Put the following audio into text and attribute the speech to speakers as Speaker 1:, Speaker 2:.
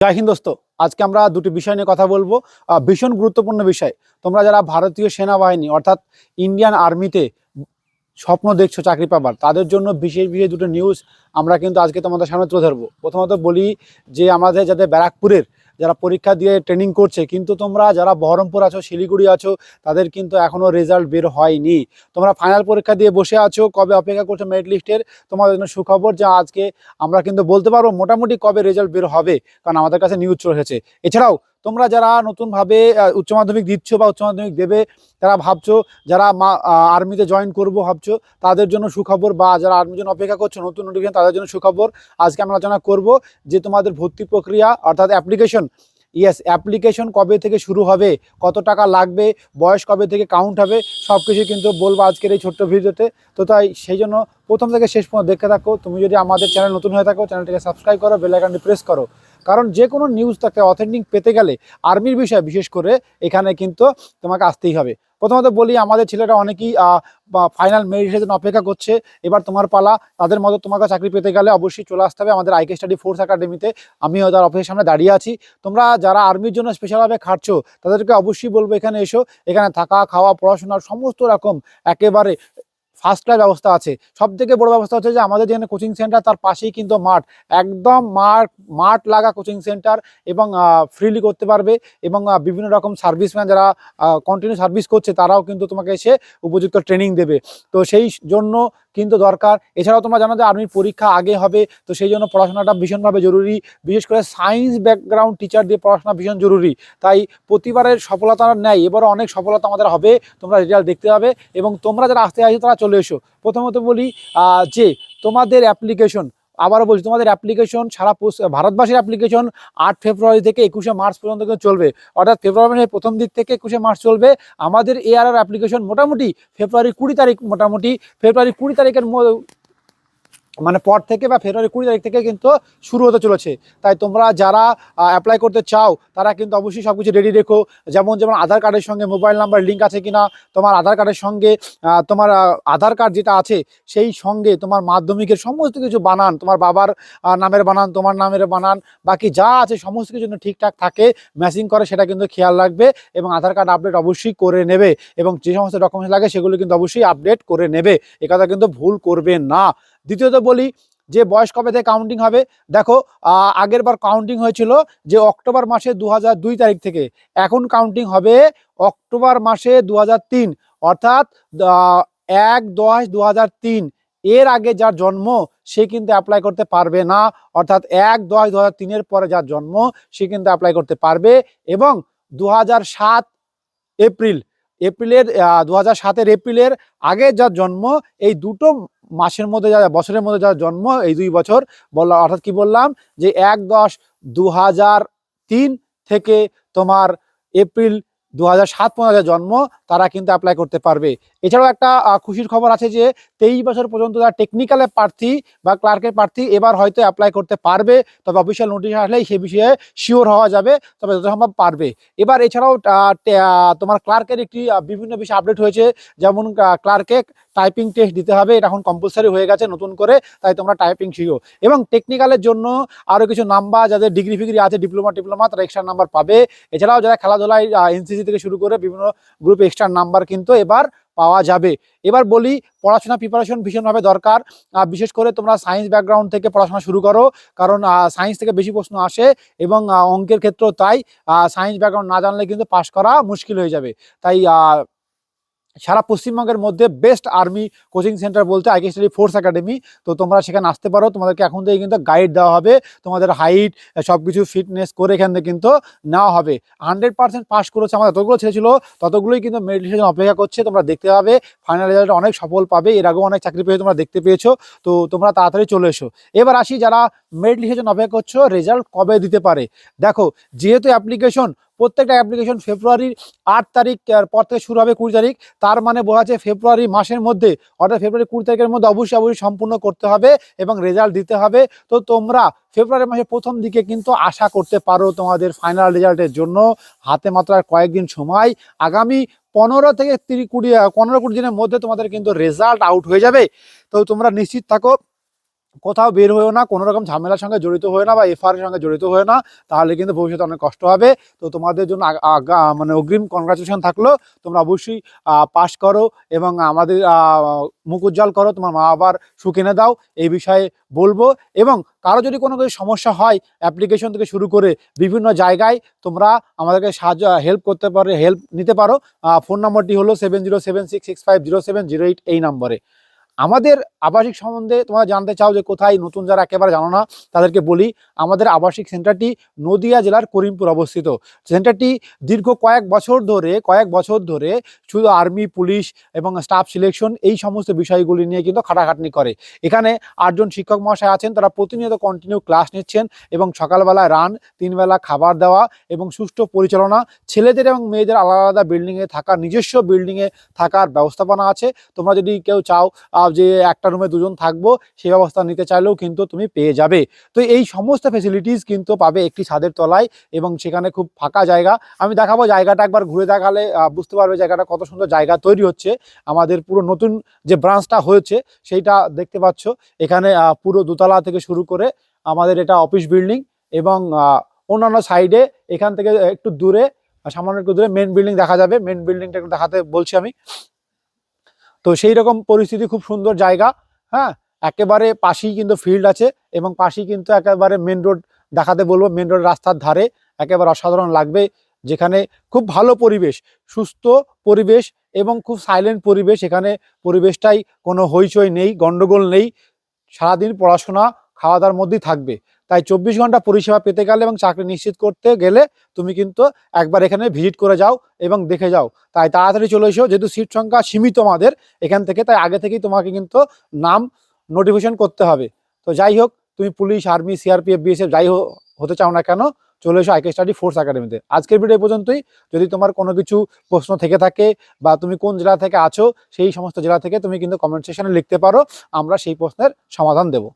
Speaker 1: জয় হিন্দ আজকে আমরা দুটি বিষয় নিয়ে কথা বলব। ভীষণ গুরুত্বপূর্ণ বিষয়। তোমরা যারা ভারতীয় সেনাবাহিনী, অর্থাৎ ইন্ডিয়ান আর্মিতে স্বপ্ন দেখছ চাকরি পাবার, তাদের জন্য বিশেষ বিশেষ দুটো নিউজ আমরা কিন্তু আজকে তোমাদের সামনে তুলে ধরবো। প্রথমত বলি যে আমাদের যাদের ব্যারাকপুরের যারা পরীক্ষা দিয়ে ট্রেনিং করছে, কিন্তু তোমরা যারা বহরমপুর আছো, শিলিগুড়ি আছো, তাদের কিন্তু এখনও রেজাল্ট বের হয়নি। তোমরা ফাইনাল পরীক্ষা দিয়ে বসে আছো, কবে অপেক্ষা করছ মেরিট লিস্টের তোমাদের জন্য সুখবর যা আজকে আমরা কিন্তু বলতে পারব মোটামুটি কবে রেজাল্ট বের হবে, কারণ আমাদের কাছে নিউজ চলে এসেছে এছাড়াও তোমরা যারা নতুনভাবে উচ্চ মাধ্যমিক দিচ্ছ বা উচ্চ মাধ্যমিক দেবে, তারা ভাবছ যারা আর্মিতে জয়েন করব ভাবছ, তাদের জন্য সুখবর বা যারা আর্মির জন্য অপেক্ষা করছ, নতুন নোটিফিকেশন তাদের জন্য সুখবর আজকে আমরা আলোচনা করব যে তোমাদের ভর্তি প্রক্রিয়া, অর্থাৎ অ্যাপ্লিকেশন ইয়েস অ্যাপ্লিকেশন কবে থেকে শুরু হবে, কত টাকা লাগবে, বয়স কবে থেকে কাউন্ট হবে সব কিছু কিন্তু বলব আজকের এই ছোট্ট ভিডিওতে। তো তাই সেই জন্য প্রথম থেকে শেষ পর্যন্ত দেখতে থাকো। তুমি যদি আমাদের চ্যানেল নতুন হয়ে থাকো চ্যানেলটিকে সাবস্ক্রাইব করো বেল আইকনটি প্রেস করো। কারণ যে কোনো নিউজ তাকে অথেন্টিক পেতে গেলে আর্মির বিষয়ে বিশেষ করে এখানে কিন্তু তোমাকে আসতেই হবে। প্রথমত বলি, আমাদের ছেলেরা অনেকেই ফাইনাল মেরিটের জন্য অপেক্ষা করছে। এবার তোমার পালা, তাদের মতো তোমাকে চাকরি পেতে গেলে অবশ্যই চলে আসতে হবে। আমাদের আইকে স্টাডি ফোর্স একাডেমিতে আমিও তার অফিসের সামনে দাঁড়িয়ে আছি। তোমরা যারা আর্মির জন্য স্পেশালভাবে খাটছো, তাদেরকে অবশ্যই বলব, এখানে এসো। এখানে থাকা, খাওয়া, পড়াশোনার সমস্ত রকম একেবারে ফার্স্ট ক্লাস ব্যবস্থা আছে। সব থেকে বড় ব্যবস্থা হচ্ছে যে আমাদের যেখানে কোচিং সেন্টার তার পাশেই কিন্তু মাঠ। একদম মাঠ মাঠ লাগা কোচিং সেন্টার এবং ফ্রিলি করতে পারবে এবং বিভিন্ন রকম সার্ভিসম্যান যারা কন্টিনিউ সার্ভিস করছে, তারাও কিন্তু তোমাকে এসে উপযুক্ত ট্রেনিং দেবে। তো সেই জন্য কিন্তু দরকার। এছাড়াও তোমরা জানো যে আর্মির পরীক্ষা আগে হবে, তো সেই জন্য পড়াশোনাটা ভীষণভাবে জরুরি। বিশেষ করে সায়েন্স ব্যাকগ্রাউন্ড টিচার দিয়ে পড়াশোনা ভীষণ জরুরি। তাই প্রতিবারের সফলতা নেয় এবারও অনেক সফলতা আমাদের হবে, তোমরা রেজাল্ট দেখতে পাবে। এবং তোমরা যারা আসতে আসো তারা চলে এসো। প্রথমত বলি যে তোমাদের অ্যাপ্লিকেশন আবারও বলছি, তোমাদের অ্যাপ্লিকেশন সারা ভারতবাসীর অ্যাপ্লিকেশন আট ফেব্রুয়ারি থেকে একুশে মার্চ পর্যন্ত কিন্তু চলবে। অর্থাৎ ফেব্রুয়ারি মাসের প্রথম দিক থেকে একুশে মার্চ চলবে। আমাদের এআরআর অ্যাপ্লিকেশন মোটামুটি ফেব্রুয়ারি কুড়ি তারিখ মোটামুটি। ফেব্রুয়ারি কুড়ি তারিখের মানে পর থেকে বা ফেব্রুয়ারি কুড়ি তারিখ থেকে কিন্তু শুরু হতে চলেছে। তাই তোমরা যারা অ্যাপ্লাই করতে চাও, তারা কিন্তু অবশ্যই সব কিছু রেডি রেখো। যেমন যেমন আধার কার্ডের সঙ্গে মোবাইল নাম্বার লিঙ্ক আছে কিনা, তোমার আধার কার্ডের সঙ্গে তোমার আধার কার্ড যেটা আছে, সেই সঙ্গে তোমার মাধ্যমিকের সমস্ত কিছু বানান, তোমার বাবার নামের বানান, তোমার নামের বানান, বাকি যা আছে সমস্ত কিছু ঠিকঠাক থাকে ম্যাচিং করে, সেটা কিন্তু খেয়াল রাখবে এবং আধার কার্ড আপডেট অবশ্যই করে নেবে এবং যে সমস্ত ডকুমেন্টস লাগে সেগুলো কিন্তু অবশ্যই আপডেট করে নেবে। এ কথা কিন্তু ভুল করবে না। দ্বিতীয়ত বলি যে বয়স কবে থেকে কাউন্টিং হবে? দেখো আগের বার কাউন্টিং হয়েছিল যে অক্টোবর মাসে দু তারিখ থেকে। এখন কাউন্টিং হবে অক্টোবর মাসে দু অর্থাৎ এক দশ দু এর আগে যার জন্ম, সে কিন্তু অ্যাপ্লাই করতে পারবে না। অর্থাৎ এক দশ দু তিনের পরে যার জন্ম, সে কিন্তু অ্যাপ্লাই করতে পারবে। এবং দু এপ্রিল, এপ্রিলের দু হাজার সাতের এপ্রিলের আগে যার জন্ম, এই দুটো মাসের মধ্যে যা বছরের মধ্যে যারা জন্ম, এই দুই বছর বললাম, অর্থাৎ কি বললাম? যে এক দশ দু তিন থেকে তোমার এপ্রিল দু হাজার সাত যার জন্ম তারা কিন্তু অ্যাপ্লাই করতে পারবে। এছাড়াও একটা খুশির খবর আছে যে, তেইশ বছর পর্যন্ত যারা টেকনিক্যালের প্রার্থী বা ক্লার্কের প্রার্থী এবার হয়তো অ্যাপ্লাই করতে পারবে, তবে অফিসিয়াল নোটিশ আসলেই সে বিষয়ে শিওর হওয়া যাবে, তবে যত সম্ভব পারবে। এবার এছাড়াও তোমার ক্লার্কের একটি বিভিন্ন বিষয়ে আপডেট হয়েছে, যেমন ক্লার্কে টাইপিং টেস্ট দিতে হবে, এটা এখন কম্পালসারি হয়ে গেছে নতুন করে, তাই তোমরা টাইপিং শিখো। এবং টেকনিক্যালের জন্য আরও কিছু নাম্বার যাদের ডিগ্রি ফিগ্রি আছে ডিপ্লোমা টিপ্লোমা তারা এক্সট্রা নাম্বার পাবে। এছাড়াও যারা খেলাধুলায় এনসিসি থেকে শুরু করে বিভিন্ন গ্রুপ এক্সট্রা নাম্বার কিন্তু এবার পাওয়া যাবে। এবার বলি, পড়াশোনা প্রিপারেশন ভীষণভাবে দরকার। বিশেষ করে তোমরা সায়েন্স ব্যাকগ্রাউন্ড থেকে পড়াশোনা শুরু করো, কারণ সায়েন্স থেকে বেশি প্রশ্ন আসে এবং অঙ্কের ক্ষেত্রেও তাই। সায়েন্স ব্যাকগ্রাউন্ড না জানলে কিন্তু পাশ করা মুশকিল হয়ে যাবে। তাই সারা পশ্চিমবঙ্গের মধ্যে বেস্ট আর্মি কোচিং সেন্টার বলতে আইকে স্টাডি ফোর্স একাডেমি তো তোমরা সেখানে আসতে পারো। তোমাদেরকে এখন থেকে কিন্তু গাইড দেওয়া হবে। তোমাদের হাইট সব কিছু ফিটনেস করে এখান থেকে কিন্তু নেওয়া হবে। হান্ড্রেড পার্সেন্ট পাস করেছে। আমাদের যতগুলো ছেলে ছিল, ততগুলোই কিন্তু জন্য অপেক্ষা করছে। তোমরা দেখতে পাবে ফাইনাল রেজাল্ট অনেক সফল পাবে। এর আগেও অনেক চাকরি পেয়ে তোমরা দেখতে পেয়েছ। তো তোমরা তাড়াতাড়ি চলে এসো। এবার আসি যারা জন্য অপেক্ষা করছ রেজাল্ট কবে দিতে পারে? দেখো, যেহেতু অ্যাপ্লিকেশন প্রত্যেকটা অ্যাপ্লিকেশন ফেব্রুয়ারির আট তারিখ পর থেকে শুরু হবে কুড়ি তারিখ। তার মানে বলা যাচ্ছে ফেব্রুয়ারি মাসের মধ্যে, অর্থাৎ ফেব্রুয়ারি কুড়ি তারিখের মধ্যে অবশ্যই অবশ্যই সম্পূর্ণ করতে হবে এবং রেজাল্ট দিতে হবে। তো তোমরা ফেব্রুয়ারি মাসের প্রথম দিকে কিন্তু আশা করতে পারো তোমাদের ফাইনাল রেজাল্টের জন্য। হাতে মাত্র কয়েকদিন সময়। আগামী পনেরো থেকে তিরিশ কুড়ি পনেরো কুড়ি দিনের মধ্যে তোমাদের কিন্তু রেজাল্ট আউট হয়ে যাবে। তো তোমরা নিশ্চিত থাকো কোথাও বের হয়েও না, কোনো রকম ঝামেলার সঙ্গে জড়িত হয়ে না বা এফআর এর সঙ্গে জড়িত হয়ে না, তাহলে কিন্তু ভবিষ্যতে অনেক কষ্ট হবে। তো তোমাদের জন্য মানে অগ্রিম কনগ্রাচুলেশন থাকল, তোমরা অবশ্যই পাস করো এবং আমাদের মুখ উজ্জ্বল করো, তোমার মা বাবার সুখ দাও, এই বিষয়ে বলব। এবং কারও যদি কোনো কিছু সমস্যা হয় অ্যাপ্লিকেশন থেকে শুরু করে বিভিন্ন জায়গায় তোমরা আমাদেরকে সাহায্য হেল্প করতে পারো হেল্প নিতে পারো ফোন নম্বরটি হলো seven zero seven six six five zero seven zero eight এই নম্বরে আমাদের আবাসিক সম্বন্ধে তোমরা জানতে চাও যে কোথায় নতুন যারা একেবারে জানো না, তাদেরকে বলি, আমাদের আবাসিক সেন্টারটি নদিয়া জেলার করিমপুর অবস্থিত। সেন্টারটি দীর্ঘ কয়েক বছর ধরে, কয়েক বছর ধরে শুধু আর্মি, পুলিশ এবং স্টাফ সিলেকশন এই সমস্ত বিষয়গুলি নিয়ে কিন্তু খাটাখাটনি করে। এখানে আটজন শিক্ষক মহাশয় আছেন, তারা প্রতিনিয়ত কন্টিনিউ ক্লাস নিচ্ছেন এবং সকালবেলায় রান, তিনবেলা খাবার দেওয়া এবং সুষ্ঠু পরিচালনা, ছেলেদের এবং মেয়েদের আলাদা আলাদা বিল্ডিংয়ে থাকার নিজস্ব বিল্ডিংয়ে থাকার ব্যবস্থাপনা আছে। তোমরা যদি কেউ চাও যে একটা রুমে দুজন থাকব, সেই ব্যবস্থা নিতে চাইলেও কিন্তু তুমি পেয়ে যাবে। তো এই সমস্ত ফেসিলিটিস কিন্তু পাবে একটি ছাদের তলায় এবং সেখানে খুব ফাঁকা জায়গা। আমি দেখাবো জায়গাটা একবার ঘুরে দেখালে বুঝতে পারবে জায়গাটা কত সুন্দর জায়গা তৈরি হচ্ছে। আমাদের পুরো নতুন যে ব্রাঞ্চটা হয়েছে, সেইটা দেখতে পাচ্ছ। এখানে পুরো দোতলা থেকে শুরু করে আমাদের এটা অফিস বিল্ডিং এবং অন্যান্য সাইডে এখান থেকে একটু দূরে, সামান্য একটু দূরে মেন বিল্ডিং দেখা যাবে। মেন বিল্ডিংটা একটু দেখাতে বলছি আমি। তো সেই রকম পরিস্থিতি, খুব সুন্দর জায়গা হ্যাঁ? একেবারে পাশেই কিন্তু ফিল্ড আছে এবং পাশেই কিন্তু একেবারে মেন রোড দেখাতে বলব মেন রোড রাস্তার ধারে একেবারে অসাধারণ লাগবে, যেখানে খুব ভালো পরিবেশ, সুস্থ পরিবেশ এবং খুব সাইলেন্ট পরিবেশ, এখানে পরিবেশটাই কোনো হইচই নেই, গন্ডগোল নেই, সারাদিন পড়াশোনা খাওয়া দাওয়ার মধ্যেই থাকবে। তাই চব্বিশ ঘণ্টা পরিষেবা পেতে গেলে এবং চাকরি নিশ্চিত করতে গেলে তুমি কিন্তু একবার এখানে ভিজিট করে যাও এবং দেখে যাও। তাই তাড়াতাড়ি চলে এসো, যেহেতু সিট সংখ্যা সীমিত আমাদের, এখান থেকে তাই আগে থেকেই তোমাকে কিন্তু নাম নোটিফিকেশন করতে হবে। তো যাই হোক, তুমি পুলিশ, আর্মি সিআরপিএফ বিএসএফ যাই হতে চাও না কেন, চলে এসো আইকে স্টাডি ফোর্স একাডেমিতে আজকের ভিডিও পর্যন্তই। যদি তোমার কোনো কিছু প্রশ্ন থেকে থাকে বা তুমি কোন জেলা থেকে আছো, সেই সমস্ত জেলা থেকে তুমি কিন্তু কমেন্ট সেকশনে লিখতে পারো, আমরা সেই প্রশ্নের সমাধান দেবো।